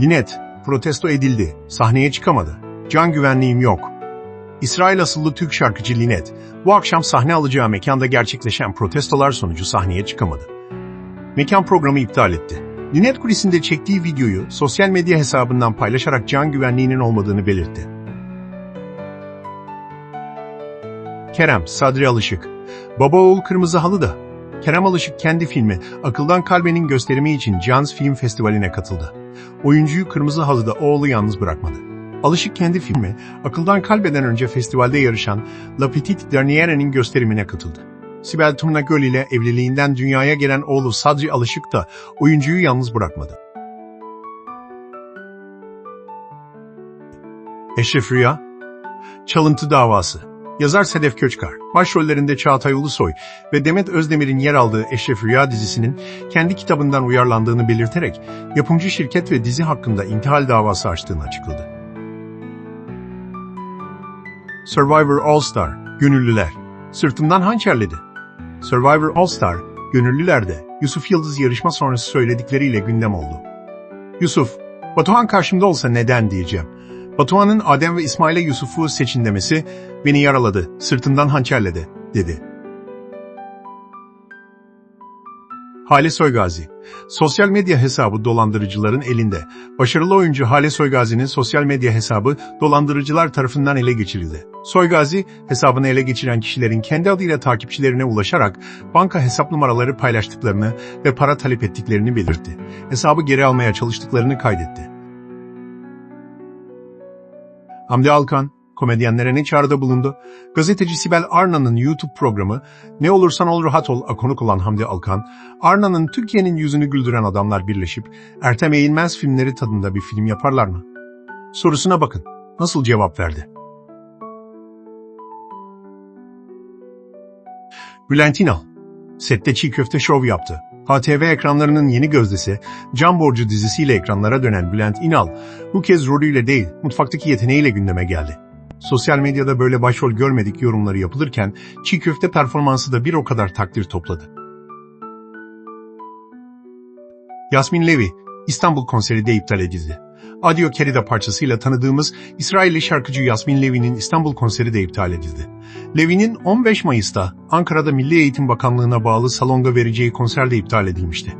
Linet, protesto edildi, sahneye çıkamadı. Can güvenliğim yok. İsrail asıllı Türk şarkıcı Linet, bu akşam sahne alacağı mekanda gerçekleşen protestolar sonucu sahneye çıkamadı. Mekan programı iptal etti. Linet kulisinde çektiği videoyu sosyal medya hesabından paylaşarak can güvenliğinin olmadığını belirtti. Kerem, Sadri Alışık. Baba oğul Kırmızı Halı'da. Kerem Alışık kendi filmi Akıldan Kalbe'nin gösterimi için Cannes Film Festivali'ne katıldı. Oyuncuyu Kırmızı Halı'da oğlu yalnız bırakmadı. Alışık kendi filmi Akıldan Kalbe'den önce festivalde yarışan La Petite Dernière'nin gösterimine katıldı. Sibel Turna Göl ile evliliğinden dünyaya gelen oğlu Sadri Alışık da oyuncuyu yalnız bırakmadı. Eşref Rüya, Çalıntı Davası Yazar Sedef Köçkar, başrollerinde Çağatay Ulusoy ve Demet Özdemir'in yer aldığı Eşref Rüya dizisinin kendi kitabından uyarlandığını belirterek yapımcı şirket ve dizi hakkında intihal davası açtığını açıkladı. Survivor All Star, Gönüllüler, sırtımdan hançerledi. Survivor All Star, Gönüllüler'de Yusuf Yıldız yarışma sonrası söyledikleriyle gündem oldu. Yusuf, Batuhan karşımda olsa neden diyeceğim. Batuhan'ın Adem ve İsmail'e Yusuf'u seçin demesi beni yaraladı, sırtımdan hançerledi, dedi. Hale Soygazi Sosyal medya hesabı dolandırıcıların elinde. Başarılı oyuncu Hale Soygazi'nin sosyal medya hesabı dolandırıcılar tarafından ele geçirildi. Soygazi, hesabını ele geçiren kişilerin kendi adıyla takipçilerine ulaşarak banka hesap numaraları paylaştıklarını ve para talep ettiklerini belirtti. Hesabı geri almaya çalıştıklarını kaydetti. Hamdi Alkan, komedyenlere ne çağrıda bulundu? Gazeteci Sibel Arna'nın YouTube programı Ne Olursan Ol Rahat Ol a konuk olan Hamdi Alkan, Arna'nın Türkiye'nin yüzünü güldüren adamlar birleşip Ertem Eğilmez filmleri tadında bir film yaparlar mı? Sorusuna bakın. Nasıl cevap verdi? Bülent İnal, sette çiğ köfte şov yaptı. HTV ekranlarının yeni gözdesi, Can Borcu dizisiyle ekranlara dönen Bülent İnal, bu kez rolüyle değil, mutfaktaki yeteneğiyle gündeme geldi. Sosyal medyada böyle başrol görmedik yorumları yapılırken, çiğ köfte performansı da bir o kadar takdir topladı. Yasmin Levi, İstanbul konseri de iptal edildi. Adio Kerida parçasıyla tanıdığımız İsrailli şarkıcı Yasmin Levi'nin İstanbul konseri de iptal edildi. Levi'nin 15 Mayıs'ta Ankara'da Milli Eğitim Bakanlığı'na bağlı salonda vereceği konser de iptal edilmişti.